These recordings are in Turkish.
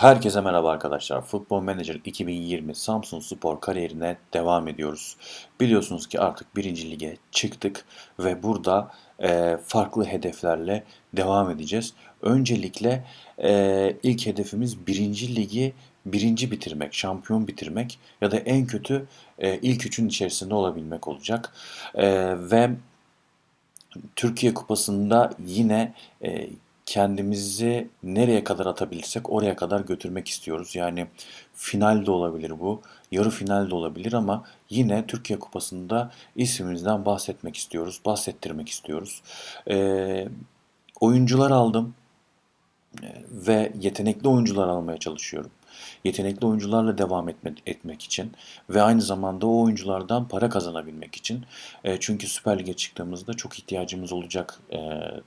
Herkese merhaba arkadaşlar. Futbol Manager 2020 Samsun Spor kariyerine devam ediyoruz. Biliyorsunuz ki artık 1. lige çıktık ve burada e, farklı hedeflerle devam edeceğiz. Öncelikle e, ilk hedefimiz 1. ligi birinci bitirmek, şampiyon bitirmek ya da en kötü e, ilk üçün içerisinde olabilmek olacak. E, ve Türkiye Kupası'nda yine e, kendimizi nereye kadar atabilirsek oraya kadar götürmek istiyoruz. Yani final de olabilir bu, yarı final de olabilir ama yine Türkiye Kupası'nda ismimizden bahsetmek istiyoruz, bahsettirmek istiyoruz. E, oyuncular aldım ve yetenekli oyuncular almaya çalışıyorum. Yetenekli oyuncularla devam etme, etmek için ve aynı zamanda o oyunculardan para kazanabilmek için. E, çünkü Süper Lig'e çıktığımızda çok ihtiyacımız olacak e,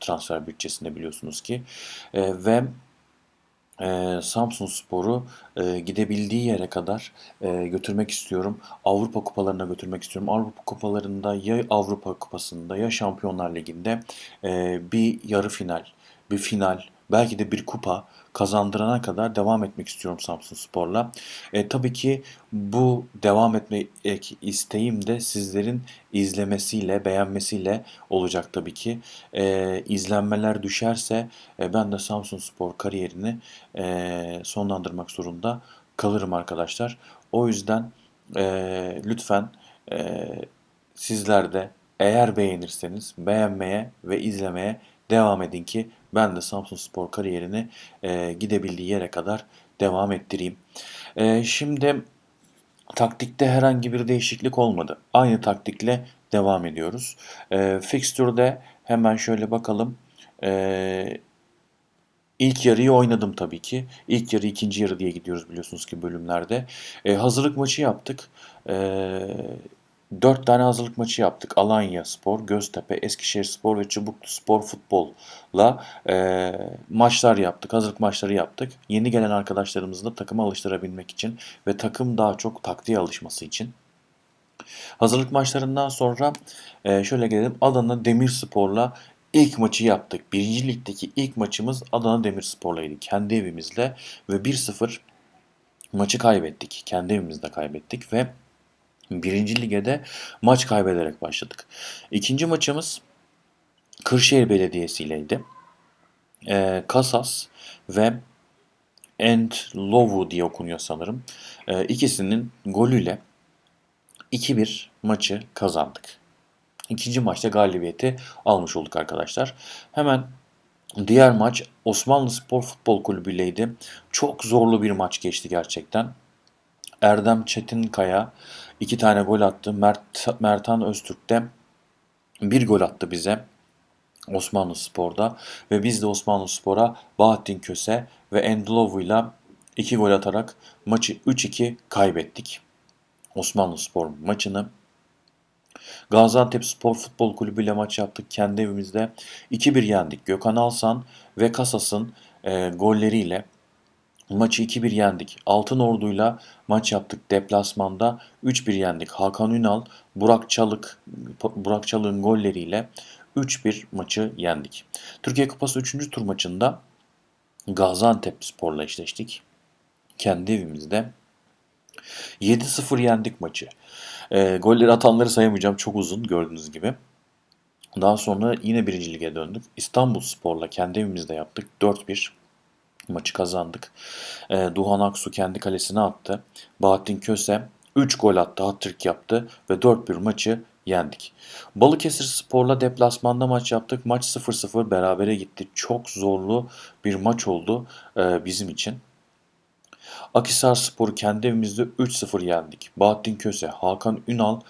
transfer bütçesinde biliyorsunuz ki. E, ve e, Samsun Spor'u e, gidebildiği yere kadar e, götürmek istiyorum. Avrupa kupalarına götürmek istiyorum. Avrupa kupalarında ya Avrupa kupasında ya Şampiyonlar Ligi'nde e, bir yarı final, bir final, belki de bir kupa kazandırana kadar devam etmek istiyorum Samsun Spor'la. E, tabii ki bu devam etmek isteğim de sizlerin izlemesiyle, beğenmesiyle olacak tabii ki. E, izlenmeler düşerse e, ben de Samsun Spor kariyerini e, sonlandırmak zorunda kalırım arkadaşlar. O yüzden e, lütfen e, sizler de eğer beğenirseniz beğenmeye ve izlemeye devam edin ki ben de Samsun Spor kariyerini e, gidebildiği yere kadar devam ettireyim. E, şimdi taktikte herhangi bir değişiklik olmadı. Aynı taktikle devam ediyoruz. E, fixture'de hemen şöyle bakalım. E, İlk yarıyı oynadım tabii ki. İlk yarı, ikinci yarı diye gidiyoruz biliyorsunuz ki bölümlerde. E, hazırlık maçı yaptık. E, 4 tane hazırlık maçı yaptık. Alanya Spor, Göztepe, Eskişehir Spor ve Çubuklu Spor futbolla e, maçlar yaptık. Hazırlık maçları yaptık. Yeni gelen arkadaşlarımızı da takıma alıştırabilmek için ve takım daha çok taktiğe alışması için. Hazırlık maçlarından sonra e, şöyle gelelim. Adana Demirspor'la ilk maçı yaptık. Birinci ligdeki ilk maçımız Adana Demirspor'laydı. Kendi evimizde ve 1-0 maçı kaybettik. Kendi evimizde kaybettik ve Birinci ligede maç kaybederek başladık. İkinci maçımız Kırşehir Belediyesi ileydi. E, Kasas ve Entlovu diye okunuyor sanırım. E, ikisinin golüyle 2-1 maçı kazandık. İkinci maçta galibiyeti almış olduk arkadaşlar. Hemen diğer maç Osmanlı Spor Futbol Kulübü ileydi. Çok zorlu bir maç geçti gerçekten. Erdem Çetinkaya iki tane gol attı. Mert, Mertan Öztürk de bir gol attı bize. Osmanlı Spor'da ve biz de Osmanlı Spor'a Bahattin Köse ve Endlovu ile iki gol atarak maçı 3-2 kaybettik. Osmanlı Spor maçını. Gaziantep Spor Futbol Kulübü ile maç yaptık kendi evimizde. 2-1 yendik. Gökhan Alsan ve Kasas'ın e, golleriyle Maçı 2-1 yendik. Altın Ordu'yla maç yaptık deplasmanda. 3-1 yendik. Hakan Ünal, Burak Çalık, Burak Çalık'ın golleriyle 3-1 maçı yendik. Türkiye Kupası 3. tur maçında Gaziantep Spor'la eşleştik. Kendi evimizde 7-0 yendik maçı. E, golleri atanları sayamayacağım. Çok uzun gördüğünüz gibi. Daha sonra yine birinci lige döndük. İstanbul Spor'la kendi evimizde yaptık. 4-1 maçı kazandık. E, Duhan Aksu kendi kalesine attı. Bahattin Köse 3 gol attı, hat-trick yaptı ve 4-1 maçı yendik. Balıkesir Spor'la deplasmanda maç yaptık. Maç 0-0 berabere gitti. Çok zorlu bir maç oldu e, bizim için. Akisar Spor'u kendi evimizde 3-0 yendik. Bahattin Köse, Hakan Ünal,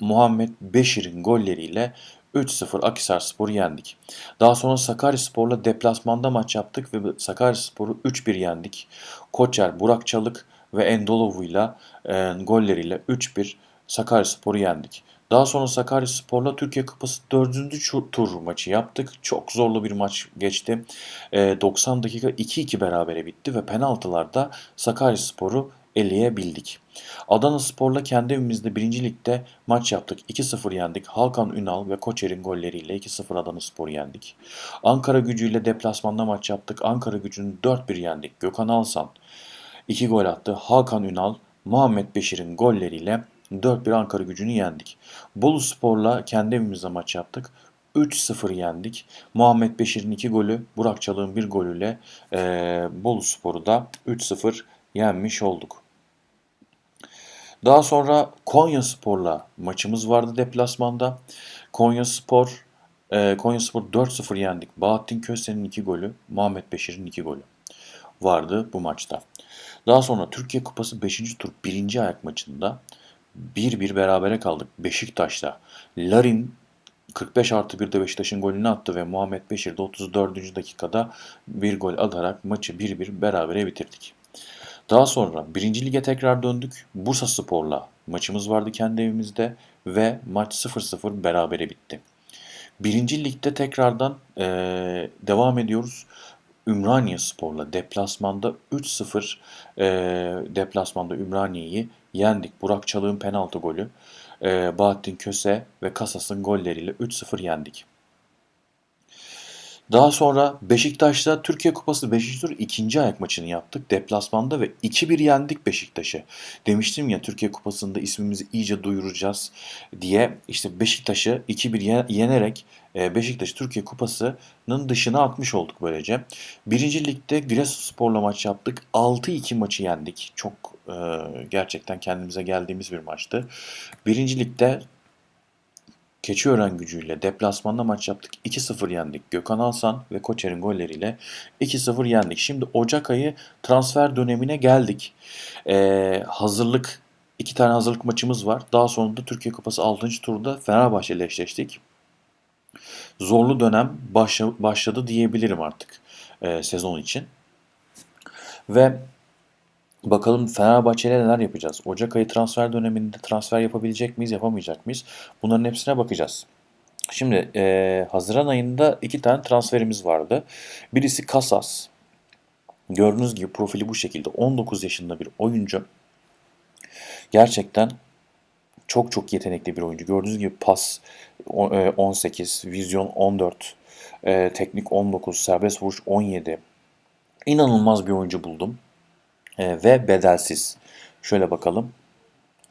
Muhammed Beşir'in golleriyle 3-0 Akisar Spor'u yendik. Daha sonra Sakarya Spor'la deplasmanda maç yaptık ve Sakarya Spor'u 3-1 yendik. Koçer, Burak Çalık ve Endolovu ile golleriyle 3-1 Sakarya Spor'u yendik. Daha sonra Sakarya Spor'la Türkiye Kupası 4. tur maçı yaptık. Çok zorlu bir maç geçti. E, 90 dakika 2-2 berabere bitti ve penaltılarda Sakarya Spor'u eleyebildik. Adana Spor'la kendi evimizde 1. Lig'de maç yaptık. 2-0 yendik. Halkan Ünal ve Koçer'in golleriyle 2-0 Adana Spor'u yendik. Ankara gücüyle deplasmanda maç yaptık. Ankara gücünü 4-1 yendik. Gökhan Alsan 2 gol attı. Hakan Ünal, Muhammed Beşir'in golleriyle 4-1 Ankara gücünü yendik. Bolu Spor'la kendi evimizde maç yaptık. 3-0 yendik. Muhammed Beşir'in 2 golü, Burak Çalık'ın 1 golüyle e, Bolu Spor'u da 3-0 yenmiş olduk. Daha sonra Konya Spor'la maçımız vardı deplasmanda. Konya Spor e, Konya Spor 4-0 yendik. Bahattin Köse'nin 2 golü, Muhammed Beşir'in 2 golü vardı bu maçta. Daha sonra Türkiye Kupası 5. tur 1. ayak maçında 1-1 berabere kaldık Beşiktaş'ta. Larin 45 artı 1'de Beşiktaş'ın golünü attı ve Muhammed Beşir de 34. dakikada bir gol atarak maçı 1-1 berabere bitirdik. Daha sonra 1. lige tekrar döndük. Bursa Spor'la maçımız vardı kendi evimizde ve maç 0-0 berabere bitti. 1. ligde tekrardan ee, devam ediyoruz. Ümraniye Spor'la deplasmanda 3-0 e, deplasmanda Ümraniye'yi yendik. Burak Çalık'ın penaltı golü, e, Bahattin Köse ve Kasas'ın golleriyle 3-0 yendik. Daha sonra Beşiktaş'ta Türkiye Kupası 5. tur 2. ayak maçını yaptık deplasmanda ve 2-1 yendik Beşiktaş'ı. Demiştim ya Türkiye Kupası'nda ismimizi iyice duyuracağız diye işte Beşiktaş'ı 2-1 yenerek e, Beşiktaş Türkiye Kupası'nın dışına atmış olduk böylece. Birinci Lig'de Giresunspor'la maç yaptık. 6-2 maçı yendik. Çok e, gerçekten kendimize geldiğimiz bir maçtı. Birinci Lig'de Keçiören gücüyle deplasmanda maç yaptık. 2-0 yendik. Gökhan Alsan ve Koçer'in golleriyle 2-0 yendik. Şimdi Ocak ayı transfer dönemine geldik. Ee, hazırlık, iki tane hazırlık maçımız var. Daha sonra da Türkiye Kupası 6. turda Fenerbahçe ile eşleştik. Zorlu dönem başladı diyebilirim artık e, sezon için. Ve Bakalım Fenerbahçe'yle neler yapacağız? Ocak ayı transfer döneminde transfer yapabilecek miyiz, yapamayacak mıyız? Bunların hepsine bakacağız. Şimdi e, Haziran ayında iki tane transferimiz vardı. Birisi Kasas. Gördüğünüz gibi profili bu şekilde. 19 yaşında bir oyuncu. Gerçekten çok çok yetenekli bir oyuncu. Gördüğünüz gibi pas 18, e, vizyon 14, e, teknik 19, serbest vuruş 17. İnanılmaz bir oyuncu buldum e, ve bedelsiz. Şöyle bakalım.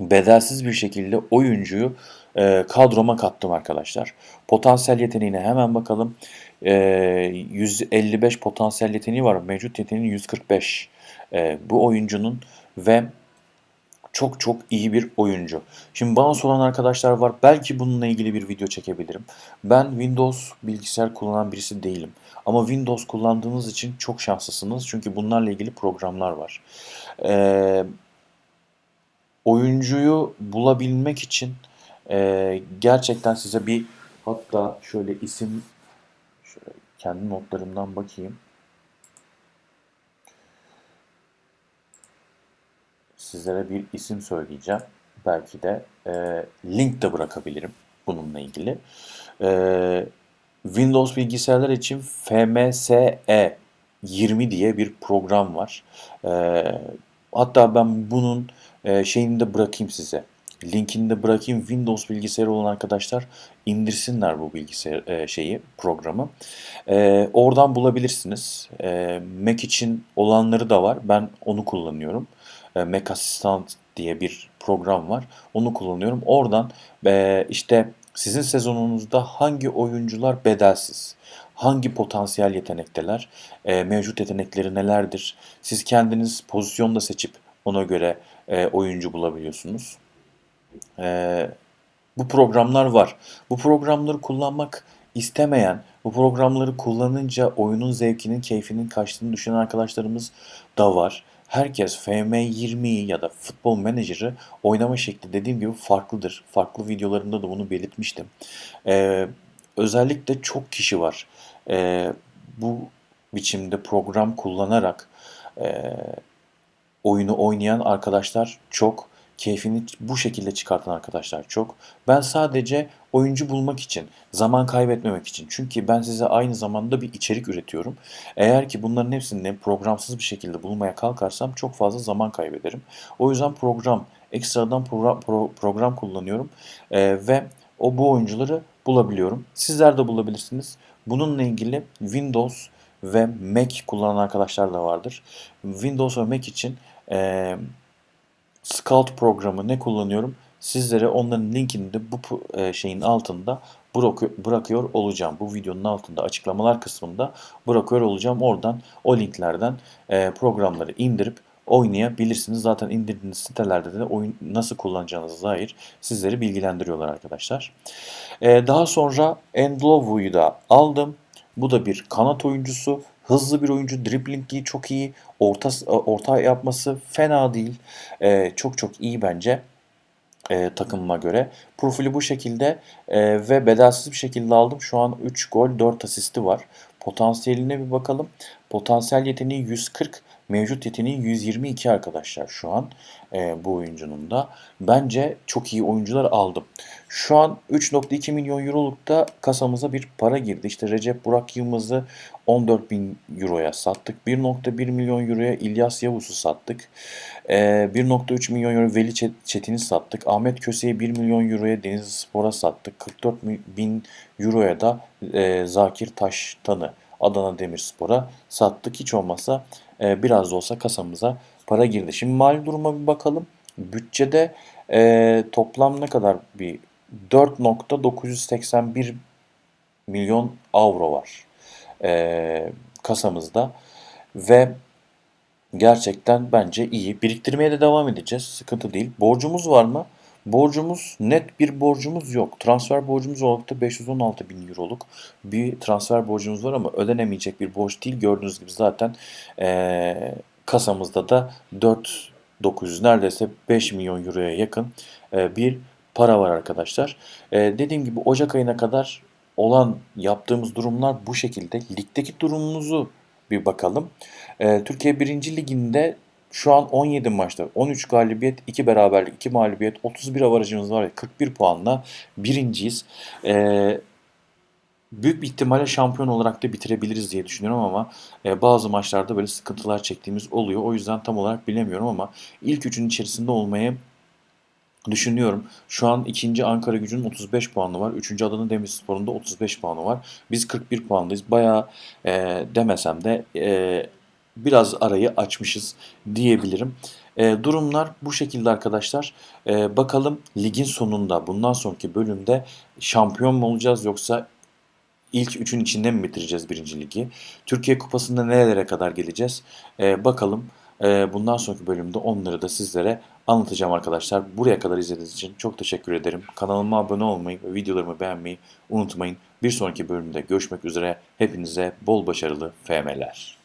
Bedelsiz bir şekilde oyuncuyu e, kadroma kattım arkadaşlar. Potansiyel yeteneğine hemen bakalım. E, 155 potansiyel yeteneği var. Mevcut yeteneği 145. E, bu oyuncunun ve çok çok iyi bir oyuncu. Şimdi bana soran arkadaşlar var. Belki bununla ilgili bir video çekebilirim. Ben Windows bilgisayar kullanan birisi değilim. Ama Windows kullandığınız için çok şanslısınız. Çünkü bunlarla ilgili programlar var. Ee, oyuncuyu bulabilmek için e, gerçekten size bir hatta şöyle isim şöyle kendi notlarımdan bakayım. Sizlere bir isim söyleyeceğim. Belki de e, link de bırakabilirim bununla ilgili. E, Windows bilgisayarlar için FMSE 20 diye bir program var. E, hatta ben bunun e, şeyini de bırakayım size. Linkini de bırakayım. Windows bilgisayarı olan arkadaşlar indirsinler bu bilgisayar e, şeyi, programı. E, oradan bulabilirsiniz. E, Mac için olanları da var. Ben onu kullanıyorum e, Mac Assistant diye bir program var. Onu kullanıyorum. Oradan e, işte sizin sezonunuzda hangi oyuncular bedelsiz, hangi potansiyel yetenekteler, e, mevcut yetenekleri nelerdir? Siz kendiniz pozisyonda seçip ona göre e, oyuncu bulabiliyorsunuz. E, bu programlar var. Bu programları kullanmak istemeyen, bu programları kullanınca oyunun zevkinin, keyfinin kaçtığını düşünen arkadaşlarımız da var herkes FM20'yi ya da Futbol Manager'ı oynama şekli dediğim gibi farklıdır. Farklı videolarımda da bunu belirtmiştim. Ee, özellikle çok kişi var. Ee, bu biçimde program kullanarak e, oyunu oynayan arkadaşlar çok keyfini bu şekilde çıkartan arkadaşlar çok. Ben sadece oyuncu bulmak için, zaman kaybetmemek için. Çünkü ben size aynı zamanda bir içerik üretiyorum. Eğer ki bunların hepsini programsız bir şekilde bulmaya kalkarsam çok fazla zaman kaybederim. O yüzden program, ekstradan program, pro, program kullanıyorum Ee, ve o bu oyuncuları bulabiliyorum. Sizler de bulabilirsiniz. Bununla ilgili Windows ve Mac kullanan arkadaşlar da vardır. Windows ve Mac için e, Scout programı ne kullanıyorum? Sizlere onların linkini de bu e, şeyin altında bırakı- bırakıyor olacağım. Bu videonun altında açıklamalar kısmında bırakıyor olacağım. Oradan o linklerden e, programları indirip oynayabilirsiniz. Zaten indirdiğiniz sitelerde de oyun nasıl kullanacağınıza dair sizleri bilgilendiriyorlar arkadaşlar. E, daha sonra Endlovu'yu da aldım. Bu da bir kanat oyuncusu. Hızlı bir oyuncu. Driblingi çok iyi. Orta, orta yapması fena değil. E, çok çok iyi bence e, takımıma göre. Profili bu şekilde e, ve bedelsiz bir şekilde aldım. Şu an 3 gol 4 asisti var. Potansiyeline bir bakalım. Potansiyel yeteneği 140, mevcut yeteneği 122 arkadaşlar şu an e, bu oyuncunun da. Bence çok iyi oyuncular aldım. Şu an 3.2 milyon eurolukta kasamıza bir para girdi. İşte Recep Burak Yılmaz'ı 14 bin euroya sattık. 1.1 milyon euroya İlyas Yavuz'u sattık. Ee, 1.3 milyon euro Veli Çet- Çetin'i sattık. Ahmet Köse'yi 1 milyon euroya Denizli Spor'a sattık. 44 mi- bin euroya da e, Zakir Taştan'ı Adana Demirspor'a sattık. Hiç olmazsa e, biraz da olsa kasamıza para girdi. Şimdi mali duruma bir bakalım. Bütçede e, toplam ne kadar bir 4.981 milyon avro var e, kasamızda ve gerçekten bence iyi. Biriktirmeye de devam edeceğiz. Sıkıntı değil. Borcumuz var mı? Borcumuz net bir borcumuz yok. Transfer borcumuz olarak da 516 bin euroluk bir transfer borcumuz var ama ödenemeyecek bir borç değil. Gördüğünüz gibi zaten e, kasamızda da 4 900 neredeyse 5 milyon euroya yakın e, bir para var arkadaşlar. E, dediğim gibi Ocak ayına kadar olan yaptığımız durumlar bu şekilde. Ligdeki durumumuzu bir bakalım. E, Türkiye 1. Ligi'nde şu an 17 maçta 13 galibiyet, 2 beraberlik, 2 mağlubiyet, 31 avarajımız var ve 41 puanla birinciyiz. E, büyük bir ihtimalle şampiyon olarak da bitirebiliriz diye düşünüyorum ama e, bazı maçlarda böyle sıkıntılar çektiğimiz oluyor. O yüzden tam olarak bilemiyorum ama ilk üçün içerisinde olmayı düşünüyorum. Şu an ikinci Ankara Gücü'nün 35 puanı var. Üçüncü Adana Demirspor'un da 35 puanı var. Biz 41 puandayız. Bayağı e, demesem de e, biraz arayı açmışız diyebilirim. E, durumlar bu şekilde arkadaşlar. E, bakalım ligin sonunda bundan sonraki bölümde şampiyon mu olacağız yoksa ilk üçün içinde mi bitireceğiz birinci ligi? Türkiye Kupası'nda nerelere kadar geleceğiz? E, bakalım. E, bundan sonraki bölümde onları da sizlere anlatacağım arkadaşlar. Buraya kadar izlediğiniz için çok teşekkür ederim. Kanalıma abone olmayı ve videolarımı beğenmeyi unutmayın. Bir sonraki bölümde görüşmek üzere. Hepinize bol başarılı FM'ler.